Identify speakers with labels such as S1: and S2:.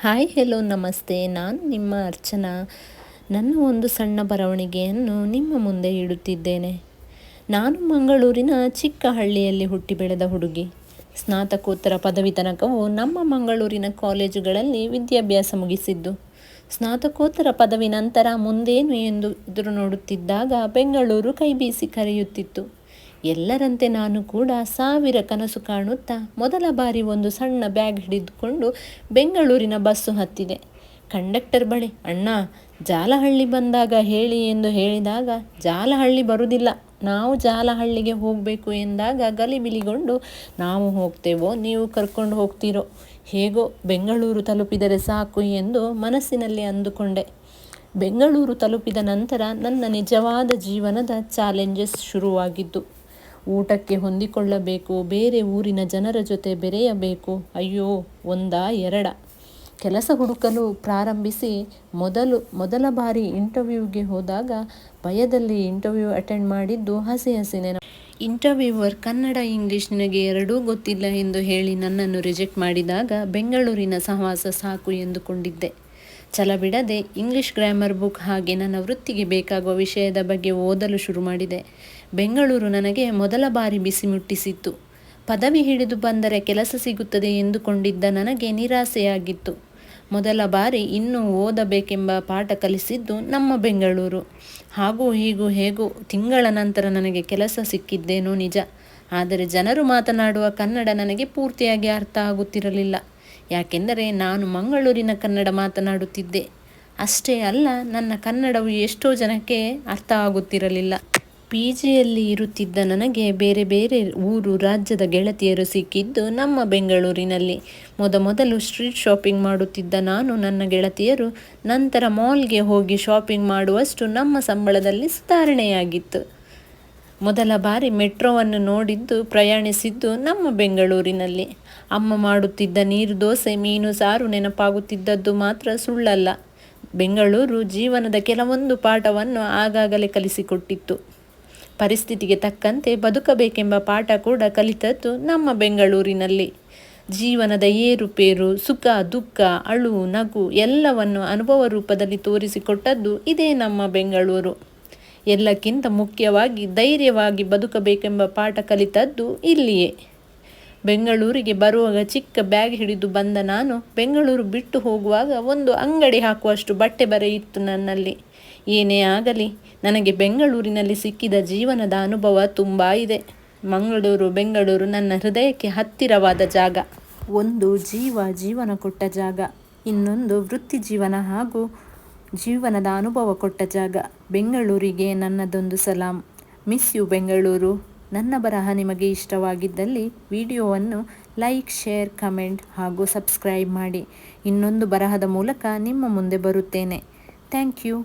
S1: Hi hello ನಮಸ್ತೆ. ನಾನು ನಿಮ್ಮ ಅರ್ಚನಾ. ನನ್ನ ಒಂದು ಸಣ್ಣ ಬರವಣಿಗೆಯನ್ನು ನಿಮ್ಮ ಮುಂದೆ ಇಡುತ್ತಿದ್ದೇನೆ. ನಾನು ಮಂಗಳೂರಿನ ಚಿಕ್ಕ ಹಳ್ಳಿಯಲ್ಲಿ ಹುಟ್ಟಿ ಬೆಳೆದ ಹುಡುಗಿ. ಸ್ನಾತಕೋತ್ತರ ಪದವಿ ತನಕವು ನಮ್ಮ ಮಂಗಳೂರಿನ ಕಾಲೇಜುಗಳಲ್ಲಿ ವಿದ್ಯಾಭ್ಯಾಸ ಮುಗಿಸಿದ್ದು. ಸ್ನಾತಕೋತ್ತರ ಪದವಿ ನಂತರ ಮುಂದೇನು ಎಂದು ಎದುರು ನೋಡುತ್ತಿದ್ದಾಗ ಬೆಂಗಳೂರು ಕೈಬೀಸಿ ಕರೆಯುತ್ತಿತ್ತು. ಎಲ್ಲರಂತೆ ನಾನು ಕೂಡ ಸಾವಿರ ಕನಸು ಕಾಣುತ್ತಾ ಮೊದಲ ಬಾರಿ ಒಂದು ಸಣ್ಣ ಬ್ಯಾಗ್ ಹಿಡಿದುಕೊಂಡು ಬೆಂಗಳೂರಿನ ಬಸ್ಸು ಹತ್ತಿದೆ. ಕಂಡಕ್ಟರ್ ಬಳಿ, ಅಣ್ಣ, ಜಾಲಹಳ್ಳಿ ಬಂದಾಗ ಹೇಳಿ ಎಂದು ಹೇಳಿದಾಗ, ಜಾಲಹಳ್ಳಿ ಬರುವುದಿಲ್ಲ ನಾವು ಜಾಲಹಳ್ಳಿಗೆ ಹೋಗಬೇಕು ಎಂದಾಗ ಗಲಿಬಿಲಿಗೊಂಡು, ನಾವು ಹೋಗ್ತೇವೋ, ನೀವು ಕರ್ಕೊಂಡು ಹೋಗ್ತೀರೋ? ಹೇಗೋ, ಬೆಂಗಳೂರು ತಲುಪಿದರೆ ಸಾಕು ಎಂದು ಮನಸ್ಸಿನಲ್ಲಿ ಅಂದುಕೊಂಡೆ. ಬೆಂಗಳೂರು ತಲುಪಿದ ನಂತರ ನನ್ನ ನಿಜವಾದ ಜೀವನದ ಚಾಲೆಂಜಸ್ ಶುರುವಾಗಿದ್ದು ಊಟಕ್ಕೆ ಹೊಂದಿಕೊಳ್ಳಬೇಕು, ಬೇರೆ ಊರಿನ ಜನರ ಜೊತೆ ಬೆರೆಯಬೇಕು. ಅಯ್ಯೋ, ಒಂದಾ ಎರಡ. ಕೆಲಸ ಹುಡುಕಲು ಪ್ರಾರಂಭಿಸಿ ಮೊದಲು, ಮೊದಲ ಬಾರಿ ಇಂಟರ್ವ್ಯೂಗೆ ಹೋದಾಗ ಭಯದಲ್ಲಿ ಇಂಟರ್ವ್ಯೂ ಅಟೆಂಡ್ ಮಾಡಿದ್ದು ಹಸಿ ಹಸಿ ಇಂಟರ್ವ್ಯೂವರ್ ಕನ್ನಡ, ಇಂಗ್ಲಿಷ್ ನಿನಗೆ ಎರಡೂ ಗೊತ್ತಿಲ್ಲ ಎಂದು ಹೇಳಿ ನನ್ನನ್ನು ರಿಜೆಕ್ಟ್ ಮಾಡಿದಾಗ ಬೆಂಗಳೂರಿನ ಸಹವಾಸ ಸಾಕು ಎಂದುಕೊಂಡಿದ್ದೆ. ಛಲ ಬಿಡದೆ ಇಂಗ್ಲಿಷ್ ಗ್ರಾಮರ್ ಬುಕ್ ಹಾಗೆ ನನ್ನ ವೃತ್ತಿಗೆ ಬೇಕಾಗುವ ವಿಷಯದ ಬಗ್ಗೆ ಓದಲು ಶುರು ಮಾಡಿದೆ. ಬೆಂಗಳೂರು ನನಗೆ ಮೊದಲ ಬಾರಿ ಬಿಸಿ ಮುಟ್ಟಿಸಿತ್ತು. ಪದವಿ ಹಿಡಿದು ಬಂದರೆ ಕೆಲಸ ಸಿಗುತ್ತದೆ ಎಂದುಕೊಂಡಿದ್ದ ನನಗೆ ನಿರಾಸೆಯಾಗಿತ್ತು. ಮೊದಲ ಬಾರಿ ಇನ್ನೂ ಓದಬೇಕೆಂಬ ಪಾಠ ಕಲಿಸಿದ್ದು ನಮ್ಮ ಬೆಂಗಳೂರು. ಹಾಗೂ ಹೀಗೂ ಹೇಗೂ ತಿಂಗಳ ನಂತರ ನನಗೆ ಕೆಲಸ ಸಿಕ್ಕಿದ್ದೇನೋ ನಿಜ. ಆದರೆ ಜನರು ಮಾತನಾಡುವ ಕನ್ನಡ ನನಗೆ ಪೂರ್ತಿಯಾಗಿ ಅರ್ಥ ಆಗುತ್ತಿರಲಿಲ್ಲ. ಯಾಕೆಂದರೆ ನಾನು ಮಂಗಳೂರಿನ ಕನ್ನಡ ಮಾತನಾಡುತ್ತಿದ್ದೆ. ಅಷ್ಟೇ ಅಲ್ಲ, ನನ್ನ ಕನ್ನಡವು ಎಷ್ಟೋ ಜನಕ್ಕೆ ಅರ್ಥ ಆಗುತ್ತಿರಲಿಲ್ಲ. ಪಿ ಜಿಯಲ್ಲಿ ಇರುತ್ತಿದ್ದ ನನಗೆ ಬೇರೆ ಬೇರೆ ಊರು ರಾಜ್ಯದ ಗೆಳತಿಯರು ಸಿಕ್ಕಿದ್ದು ನಮ್ಮ ಬೆಂಗಳೂರಿನಲ್ಲಿ. ಮೊದಮೊದಲು ಸ್ಟ್ರೀಟ್ ಶಾಪಿಂಗ್ ಮಾಡುತ್ತಿದ್ದ ನಾನು ನನ್ನ ಗೆಳತಿಯರು ನಂತರ ಮಾಲ್ಗೆ ಹೋಗಿ ಶಾಪಿಂಗ್ ಮಾಡುವಷ್ಟು ನಮ್ಮ ಸಂಬಳದಲ್ಲಿ ಸುಧಾರಣೆಯಾಗಿತ್ತು. ಮೊದಲ ಬಾರಿ ಮೆಟ್ರೋವನ್ನು ನೋಡಿದ್ದು ಪ್ರಯಾಣಿಸಿದ್ದು ನಮ್ಮ ಬೆಂಗಳೂರಿನಲ್ಲಿ. ಅಮ್ಮ ಮಾಡುತ್ತಿದ್ದ ನೀರು, ದೋಸೆ, ಮೀನು, ಸಾರು ನೆನಪಾಗುತ್ತಿದ್ದದ್ದು ಮಾತ್ರ ಸುಳ್ಳಲ್ಲ. ಬೆಂಗಳೂರು ಜೀವನದ ಕೆಲವೊಂದು ಪಾಠವನ್ನು ಆಗಾಗಲೇ ಕಲಿಸಿಕೊಟ್ಟಿತ್ತು. ಪರಿಸ್ಥಿತಿಗೆ ತಕ್ಕಂತೆ ಬದುಕಬೇಕೆಂಬ ಪಾಠ ಕೂಡ ಕಲಿತದ್ದು ನಮ್ಮ ಬೆಂಗಳೂರಿನಲ್ಲಿ. ಜೀವನದ ಏರುಪೇರು ಸುಖ, ದುಃಖ, ಅಳು, ನಗು ಎಲ್ಲವನ್ನು ಅನುಭವ ರೂಪದಲ್ಲಿ ತೋರಿಸಿಕೊಟ್ಟದ್ದು ಇದೇ ನಮ್ಮ ಬೆಂಗಳೂರು. ಎಲ್ಲಕ್ಕಿಂತ ಮುಖ್ಯವಾಗಿ ಧೈರ್ಯವಾಗಿ ಬದುಕಬೇಕೆಂಬ ಪಾಠ ಕಲಿತದ್ದು ಇಲ್ಲಿಯೇ. ಬೆಂಗಳೂರಿಗೆ ಬರುವಾಗ ಚಿಕ್ಕ ಬ್ಯಾಗ್ ಹಿಡಿದು ಬಂದ ನಾನು ಬೆಂಗಳೂರು ಬಿಟ್ಟು ಹೋಗುವಾಗ ಒಂದು ಅಂಗಡಿ ಹಾಕುವಷ್ಟು ಬಟ್ಟೆ ಬರೆಯಿತ್ತು ನನ್ನಲ್ಲಿ. ಏನೇ ಆಗಲಿ, ನನಗೆ ಬೆಂಗಳೂರಿನಲ್ಲಿ ಸಿಕ್ಕಿದ ಜೀವನದ ಅನುಭವ ತುಂಬ ಇದೆ. ಮಂಗಳೂರು, ಬೆಂಗಳೂರು ನನ್ನ ಹೃದಯಕ್ಕೆ ಹತ್ತಿರವಾದ ಜಾಗ. ಒಂದು ಜೀವ, ಜೀವನ ಕೊಟ್ಟ ಜಾಗ. ಇನ್ನೊಂದು ವೃತ್ತಿ ಜೀವನ ಹಾಗೂ ಜೀವನದ ಅನುಭವ ಕೊಟ್ಟ ಜಾಗ. ಬೆಂಗಳೂರಿಗೆ ನನ್ನದೊಂದು ಸಲಾಂ. Miss you Bengaluru. ನನ್ನ ಬರಹ ನಿಮಗೆ ಇಷ್ಟವಾಗಿದ್ದಲ್ಲಿ ವಿಡಿಯೋವನ್ನು ಲೈಕ್, ಶೇರ್, ಕಮೆಂಟ್ ಹಾಗೂ ಸಬ್ಸ್ಕ್ರೈಬ್ ಮಾಡಿ. ಇನ್ನೊಂದು ಬರಹದ ಮೂಲಕ ನಿಮ್ಮ ಮುಂದೆ ಬರುತ್ತೇನೆ. Thank you.